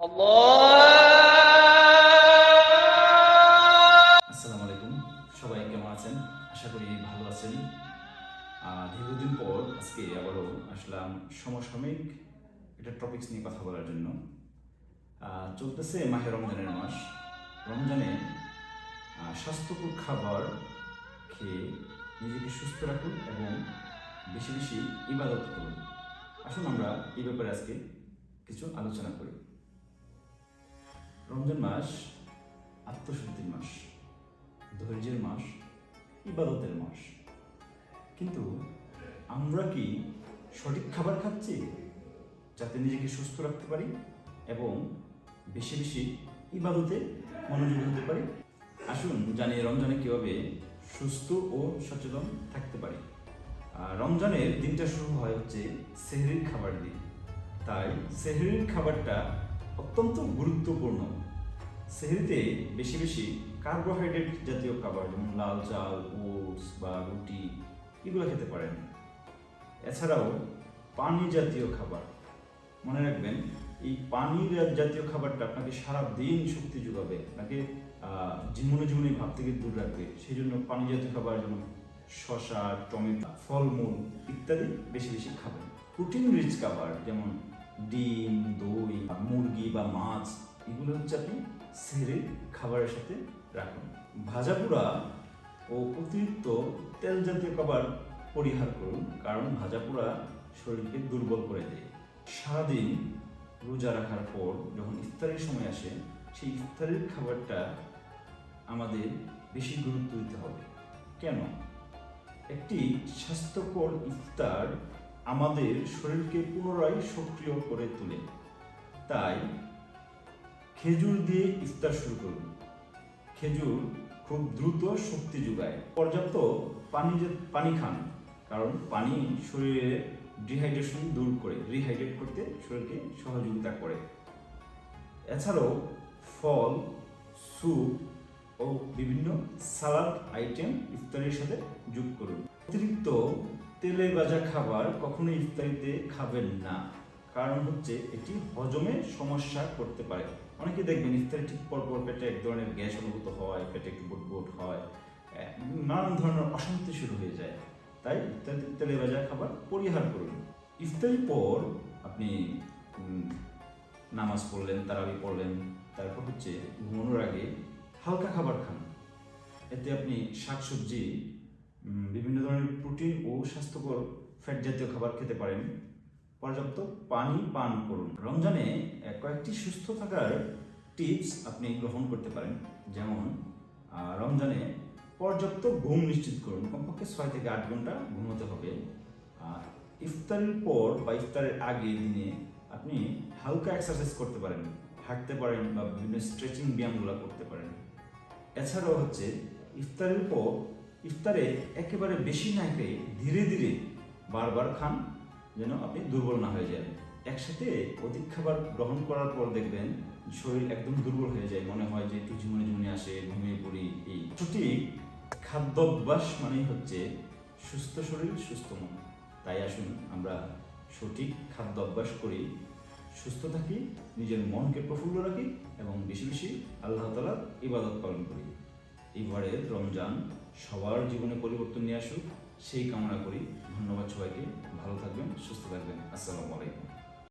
আসসালামু আলাইকুম সবাই কেমন আছেন? আশা করি ভালো আছেন। দীর্ঘদিন পর আজকে আবারও আসলাম সমসাময়িক একটা টপিকস নিয়ে কথা বলার জন্য। চলতেছে মাহে রমজানের মাস। রমজানে স্বাস্থ্যকর খাবার খেয়ে নিজেকে সুস্থ রাখুন এবং বেশি বেশি ইবাদত করুন। আসুন আমরা এই ব্যাপারে আজকে কিছু আলোচনা করি। রমজান মাস, আত্মশুদ্ধির মাস, ধৈর্যের মাস, ইবাদতের মাস। কিন্তু আমরা কি সঠিক খাবার খাচ্ছি যাতে নিজেকে সুস্থ রাখতে পারি এবং বেশি বেশি ইবাদতে মনোযোগী হতে পারি? আসুন জানি রমজানে কীভাবে সুস্থ ও সচেতন থাকতে পারি। রমজানের দিনটা শুরু হয় হচ্ছে সেহরির খাবার দিয়ে তাই সেহরির খাবারটা অত্যন্ত গুরুত্বপূর্ণ। সেহরিতে বেশি বেশি কার্বোহাইড্রেট জাতীয় খাবার যেমন লাল চাল, ওটস বা রুটি এগুলো খেতে পারেন। এছাড়াও পানি জাতীয় খাবার। মনে রাখবেন, এই পানি জাতীয় খাবারটা আপনাকে সারা দিন শক্তি যোগাবে, আপনাকে জীবনে ঝিমুনি ভাব থেকে দূর রাখবে। সেই জন্য পানি জাতীয় খাবার যেমন শসা, টমেটো, ফলমূল ইত্যাদি বেশি বেশি খাবেন। প্রোটিন রিচ খাবার যেমন ডিম, দই মুরগি বা মাছ, এগুলো হচ্ছে আপনি সেরে খাবারের সাথে রাখুন। ভাজা পোড়া ও অতিরিক্ত তেল জাতীয় খাবার পরিহার করুন, কারণ ভাজা পোড়া শরীরকে দুর্বল করে দেয়। সারাদিন রোজা রাখার পর যখন ইফতারের সময় আসে, সেই ইফতারের খাবারটা আমাদের বেশি গুরুত্ব দিতে হবে। কেন? একটি স্বাস্থ্যকর ইফতার আমাদের শরীরকে পুনরায় সক্রিয় করে তোলে। তাই খেজুর দিয়ে ইফতার শুরু করুন। খেজুর খুব দ্রুত শক্তি যোগায়। পর্যাপ্ত পানি পানি খান, কারণ পানি শরীরে ডিহাইড্রেশন দূর করে, রিহাইড্রেট করতে শরীরকে সহযোগিতা করে। এছাড়াও ফল, স্যুপ ও বিভিন্ন সালাদ আইটেম ইফতারের সাথে যোগ করুন। অতিরিক্ত তেলে ভাজা খাবার কখনোই ইফতারিতে খাবেন না। কারণ হচ্ছে এটি হজমে সমস্যা করতে পারে। অনেকে দেখবেন ইফতারি ঠিক পর পর পেটে এক ধরনের গ্যাস অনুভূত হয়, পেটে একটু বুটবুট হয় নানান ধরনের অশান্তি শুরু হয়ে যায়। তাই ইফতারি, তেলে ভাজা খাবার পরিহার করুন। ইফতারির পর আপনি নামাজ পড়লেন, তারাবি পড়লেন, তারপর হচ্ছে ঘুমানোর আগে হালকা খাবার খান। এতে আপনি শাকসবজি বিভিন্ন ধরনের প্রোটিন ও স্বাস্থ্যকর ফ্যাট জাতীয় খাবার খেতে পারেন। পর্যাপ্ত পানি পান করুন। রমজানে কয়েকটি সুস্থ থাকার টিপস আপনি গ্রহণ করতে পারেন। যেমন রমজানে পর্যাপ্ত ঘুম নিশ্চিত করুন। কমপক্ষে ছয় থেকে আট ঘণ্টা ঘুমোতে হবে। ইফতারের পর বা ইফতারের আগে দিনে আপনি হালকা এক্সারসাইজ করতে পারেন। হাঁটতে পারেন বা বিভিন্ন স্ট্রেচিং ব্যায়ামগুলো করতে পারেন। এছাড়াও হচ্ছে, ইফতারের পর, ইফতারে একেবারে বেশি না খেয়ে ধীরে ধীরে বারবার খান। যেন আপনি দুর্বল না হয়ে যান। একসাথে অধিক খাবার গ্রহণ করার পর দেখবেন শরীর একদম দুর্বল হয়ে যায়। মনে হয় যে একটু ঝিমুনি ঝিমুনি আসে, ঘুমিয়ে পড়ি, এই। সঠিক খাদ্যাভ্যাস মানেই হচ্ছে সুস্থ শরীর, সুস্থ মন। তাই আসুন আমরা সঠিক খাদ্য অভ্যাস করি। সুস্থ থাকি, নিজের মনকে প্রফুল্ল রাখি এবং বেশি বেশি আল্লাহ তালার ইবাদত পালন করি। এবারের রমজান, সবার জীবনে পরিবর্তন নিয়ে আসুক, সেই কামনা করি। ধন্যবাদ সবাইকে। ভালো থাকবেন, সুস্থ থাকবেন। আসসালামু আলাইকুম।